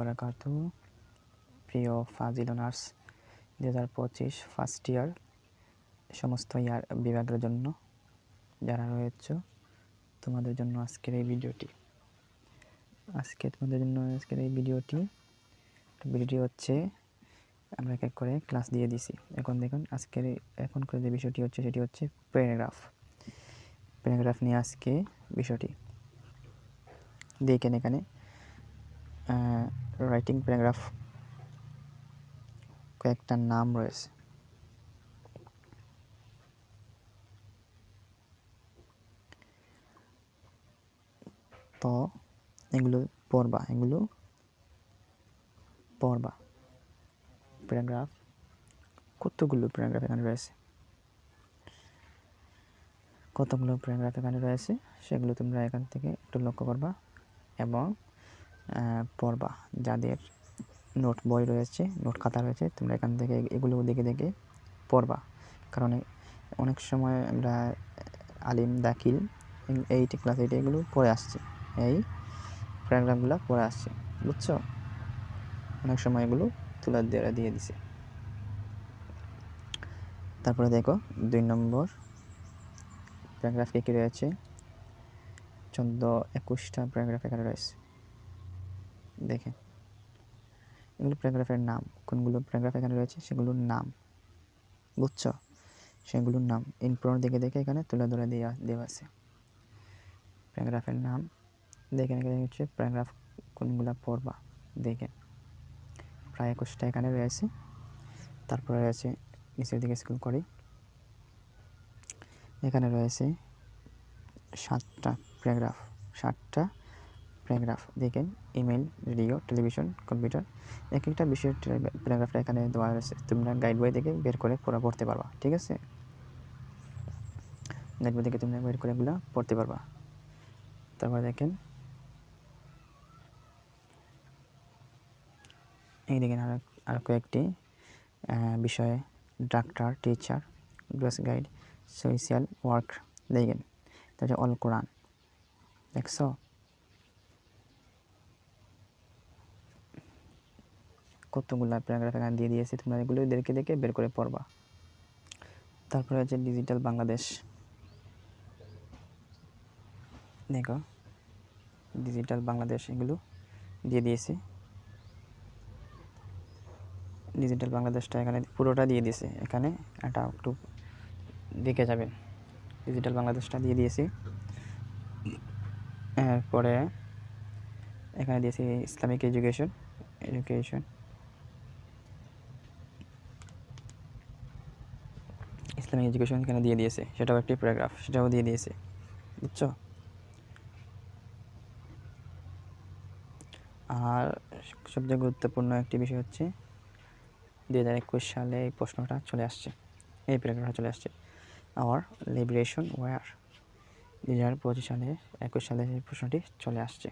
বারাকাতু প্রিয় ফাজিল অনার্স দু হাজার পঁচিশ ফার্স্ট ইয়ার সমস্ত ইয়ার বিভাগের জন্য যারা রয়েছে, তোমাদের জন্য আজকের এই ভিডিওটি। আজকে তোমাদের জন্য আজকের এই ভিডিওটি ভিডিওটি হচ্ছে, আমরা এক এক করে ক্লাস দিয়ে দিছি। এখন দেখুন, আজকের এখন করে যে বিষয়টি হচ্ছে, সেটি হচ্ছে প্যারাগ্রাফ প্যারাগ্রাফ নিয়ে আজকে বিষয়টি। দেখেন এখানে রাইটিং প্যারাগ্রাফ কয়েকটা নাম রয়েছে। তো, এগুলো পড়বা এগুলো পড়বা। প্যারাগ্রাফ, কতগুলো প্যারাগ্রাফ এখানে রয়েছে? কতগুলো প্যারাগ্রাফ এখানে রয়েছে? সেগুলো তোমরা এখান থেকে একটু লক্ষ্য করবা এবং পড়বা। যাদের নোট বই রয়েছে, নোট খাতা রয়েছে, তোমরা এখান থেকে এগুলো দেখে দেখে পড়বা। কারণ অনেক সময় আমরা আলিম, দাখিল এইট ক্লাস এইট এগুলো পড়ে আসছি। এই প্যারাগ্রাফগুলো পড়ে আসছে, বুঝছ? অনেক সময় এগুলো তুলে দিয়ে দিয়ে দিছে। তারপরে দেখো, দুই নম্বর প্যারাগ্রাফে কী রয়েছে? চোদ্দ একুশটা প্যারাগ্রাফ এখানে রয়েছে। দেখেন এগুলো প্যারাগ্রাফের নাম। কোনগুলো প্যারাগ্রাফ এখানে রয়েছে, সেগুলোর নাম। বুঝছ? সেগুলোর নাম। ইনপ্রোর দেখে দেখে এখানে তুলে ধরে দেওয়া দেওয়া আছে। প্যারাগ্রাফের নাম দেখে এখানে হচ্ছে প্যারাগ্রাফ কোনগুলো পড়বা, দেখে। প্রায় একুশটা এখানে রয়েছে। তারপরে রয়েছে, নিচের দিকে স্কুল করি। এখানে রয়েছে সাতটা প্যারাগ্রাফ। সাতটা প্যারাগ্রাফ দেখেন, ইমেল, রেডিও, টেলিভিশন, কম্পিউটার। এক একটা বিষয়ের প্যারাগ্রাফটা এখানে দেওয়া রয়েছে। তোমরা গাইড বই থেকে বের করে পড়া, পড়তে পারবা, ঠিক আছে? গাইড বই থেকে তোমরা বের করে এগুলো পড়তে পারবা। তারপর দেখেন, এই দেখেন আরও আরও কয়েকটি বিষয়ে doctor teacher grass guide social work দেখেন, তারপরে অল কোরআন দেখছ? কতগুলো প্যারাগ্রাফ এখানে দিয়ে দিয়েছি, তোমরা এগুলো দেখে দেখে বের করে পড়বা। তারপরে হচ্ছে ডিজিটাল বাংলাদেশ। দেখো, ডিজিটাল বাংলাদেশ এগুলো দিয়ে দিয়েছি। ডিজিটাল বাংলাদেশটা এখানে পুরোটা দিয়ে দিয়েছে। এখানে একটা একটু দেখে যাবেন ডিজিটাল বাংলাদেশটা দিয়ে দিয়েছি। এরপরে এখানে দিয়েছি Islamic education education. Islamic education এখানে দিয়ে দিয়েছে? সেটাও একটি প্যারাগ্রাফ সেটাও দিয়ে দিয়েছে। বুঝছ? আর সবচেয়ে গুরুত্বপূর্ণ একটি বিষয় হচ্ছে দু হাজার একুশ সালে এই প্রশ্নটা চলে আসছে। এই প্যারাগ্রাফটা চলে আসছে। আওয়ার লিবারেশন ওয়ার দু হাজার পঁচিশ সালে, একুশ সালে এই প্রশ্নটি চলে আসছে।